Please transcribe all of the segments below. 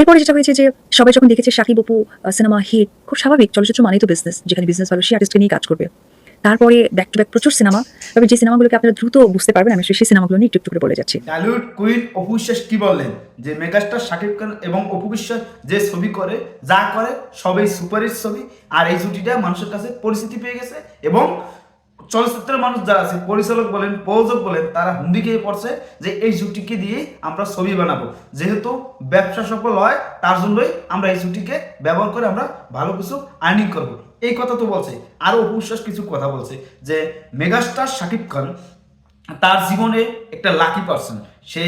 এরপরে যেটা হয়েছে যে সবাই যখন দেখেছে শাকিব অপু সিনেমা হিট খুব স্বাভাবিক, চলচ্চিত্র মানেই তো বিজনেস যেখানে বিজনেস ভালো সেই আর্টিস্টকে নিয়ে কাজ করবে। তারপরে ব্যাক টু ব্যাক প্রচুর সিনেমা তবে যে সিনেমাগুলোকে আপনারা দ্রুত বুঝতে পারবেন, আমি সেই সিনেমাগুলো নিয়ে একটু একটু করে বলে যাচ্ছি। টলিউড কুইন অপু বিশ্বাস কি বললেন? যে মেগাস্টার শাকিব খান এবং অপু বিশ্বাস যে ছবি করে, যা করে, সবই সুপারহিট ছবি, আর এই জুটিটা মানুষের কাছে পরিচিতি পেয়ে গেছে এবং চলচ্চিত্রের মানুষ যারা আছে, পরিচালক বলেন, প্রযোজক বলেন, তারা হুন্দি খেয়ে পড়ছে যে এই জুটিকে দিয়ে আমরা ছবি বানাবো। যেহেতু ব্যবসা সফল হয়, তার জন্যই আমরা এই জুটিকে ব্যবহার করে আমরা ভালো কিছু আর্নিং করব। এই কথা তো বলছে। আরও অপু বিশ্বাস কিছু কথা বলছে যে মেগাস্টার শাকিব খান তার জীবনে একটা লাকি পার্সন সে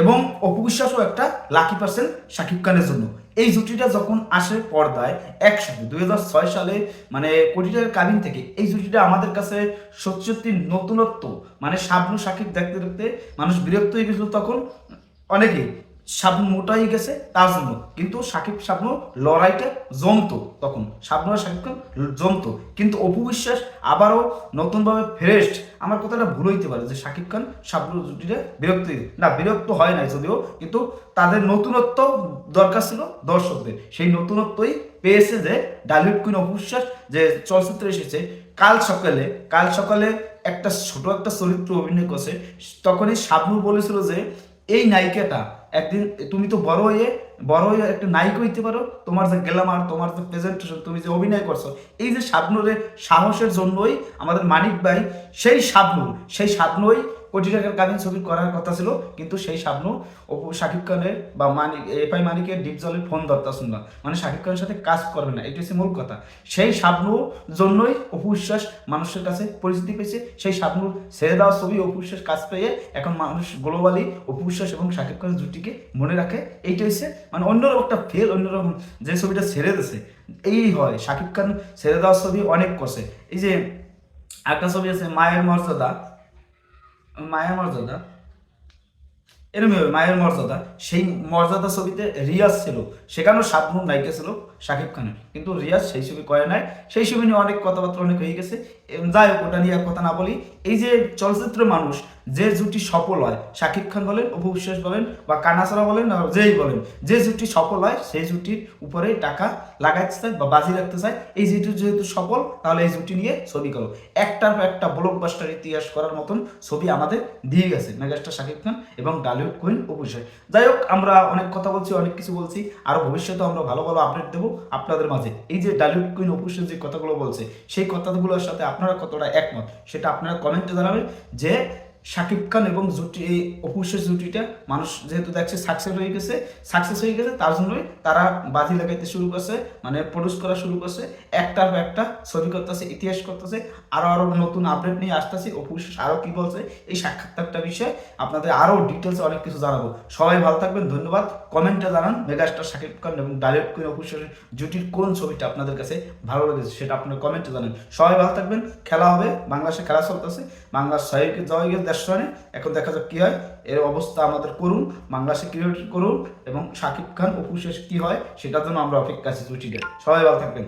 এবং অপবিশ্বাসও একটা লাকি পার্সন শাকিব খানের জন্য। এই জুটিটা যখন আসে পর্দায় একসাথে, দুই হাজার ছয় সালে মানে কোটিটার কাবিন থেকে, এই জুটিটা আমাদের কাছে সত্যি সত্যি নতুনত্ব। মানে শাবনু সাকিব দেখতে দেখতে মানুষ বিরক্ত হয়ে গেছিল তখন অনেকেই। শাবনু মোটা হয়ে গেছে তার কিন্তু সাকিব শাবনুর লড়াইটা জমতো তখন। শাবনু আর খান জমতো। কিন্তু অপু বিশ্বাস আবারও নতুনভাবে ফ্রেশ আমার কথাটা ভুল হইতে পারে যে সাকিব খান শাবনু জুটিটা বিরক্ত না, বিরক্ত হয় নাই যদিও, কিন্তু তাদের নতুনত্ব দরকার ছিল দর্শকদের। সেই নতুনত্বই পেয়েছে যে ডালিউড কুইন অপু বিশ্বাস যে চলচ্চিত্রে এসেছে। কাল সকালে কাল সকালে একটা ছোট একটা চরিত্র অভিনয় করছে। তখনই শাবনু বলেছিল যে এই নায়িকাটা একদিন, তুমি তো বড় হয়ে বড় হয়ে একটা নায়িক হইতে পারো। তোমার যে গ্ল্যামার, তোমার যে প্রেজেন্টেশন তুমি যে অভিনয় করছ, এই যে শাবনুরের সাহসের জন্যই আমাদের মানিক ভাই, সেই শাবনুর সেই শাবনুই কোটি টাকার কাবিন ছবি করার কথা ছিল, কিন্তু সেই শাবনু অপু শাকিব খানের বা মানিক, এফআই মানিকের ডিপ জলের ফোন ধরতা শুনলা মানে শাকিব খানের সাথে কাজ করবে না এটা হচ্ছে মূল কথা। সেই শাবনু জন্যই অপু বিশ্বাস মানুষের কাছে পরিচিতি পেয়েছে, সেই শাবনুর ছেড়ে দেওয়া ছবি অপু বিশ্বাস কাজ পেয়ে এখন মানুষ গ্লোবালি অপু বিশ্বাস এবং শাকিব খানের জুটিকে মনে রাখে। এইটা হচ্ছে মানে অন্যরকম একটা ফেল অন্যরকম যে ছবিটা ছেড়ে দিয়েছে। এই হয়, শাকিব খান ছেড়ে দেওয়া ছবি অনেক করছে। এই যে একটা ছবি আছে, মায়ের মর্যাদা। মায়ের মর্যাদা। এরমই মায়ের মর্যাদা। সেই মর্যাদা ছবিতে রিয়াজ ছিল, সেখানেও শাবনুর নায়িকা ছিল শাকিব খানের। কিন্তু রিয়াজ সেই ছবি করে নাই। সেই ছবি নিয়ে অনেক কথাবার্তা অনেক হয়ে গেছে। যাই হোক, ওটা নিয়ে কথা না বলি। এই যে চলচ্চিত্র মানুষ যে জুটি সফল হয়, শাকিব খান বলেন, অপু বিশ্বাস বলেন, বা কানাসরা বলেন যেই বলেন, যে জুটি সফল হয়, সেই জুটির উপরে টাকা লাগাইতে চায় বা বাজি রাখতে চায়, এই জুটি যেহেতু সফল, তাহলে এই জুটি নিয়ে ছবি করো। একটার পর একটা ব্লকবাস্টার ইতিহাস করার মতন ছবি আমাদের দিয়ে গেছে, মেগাস্টার শাকিব খান এবং ডালিউড কুইন অপু বিশ্বাস। যাই হোক, আমরা অনেক কথা বলছি, অনেক কিছু বলছি, আর ভবিষ্যতে আমরা ভালো ভালো আপডেট দেবো আপনাদের মাঝে। এই যে ডালিউড কুইন অপু বিশ্বাস যে কথাগুলো বলছে, সেই কথাগুলোর সাথে আপনারা কতটা একমত, সেটা আপনারা কমেন্টে জানাবেন, যে শাকিব খান এবং জুটি, এই অপুষ্যের জুটিটা মানুষ যেহেতু দেখছে সাকসেস হয়ে গেছে সাকসেস হয়ে গেছে, তার জন্যই তারা বাজি লাগাইতে শুরু করছে মানে প্রডিউস করা শুরু করছে একটার পর একটা ছবি করতেছে, ইতিহাস করতেছে, আরও আরও নতুন আপডেট নিয়ে আসতেছে অপুষ্য আরও কি বলছে, এই সাক্ষাৎকারটা বিষয়ে আপনাদের আরও ডিটেলস অনেক কিছু জানাব। সবাই ভালো থাকবেন, ধন্যবাদ। কমেন্টে জানান মেগাস্টার শাকিব খান এবং ডাইরেক্ট কুইন অপুষ্যের জুটির কোন ছবিটা আপনাদের কাছে ভালো লেগেছে সেটা আপনারা কমেন্টে জানান। সবাই ভালো থাকবেন, খেলা হবে, বাংলাদেশে খেলা চলতেছে বাংলাদেশ ছয়কে জয়। দেড়শো রানে এখন দেখা যাক কি হয়। এর অবস্থা আমাদের করুন বাংলাদেশে সিকিউরিটি করুন এবং শাকিব খান অপুশেষ কী হয়, সেটার জন্য আমরা অপেক্ষা আছি জুটিতে সবাই ভালো থাকবেন।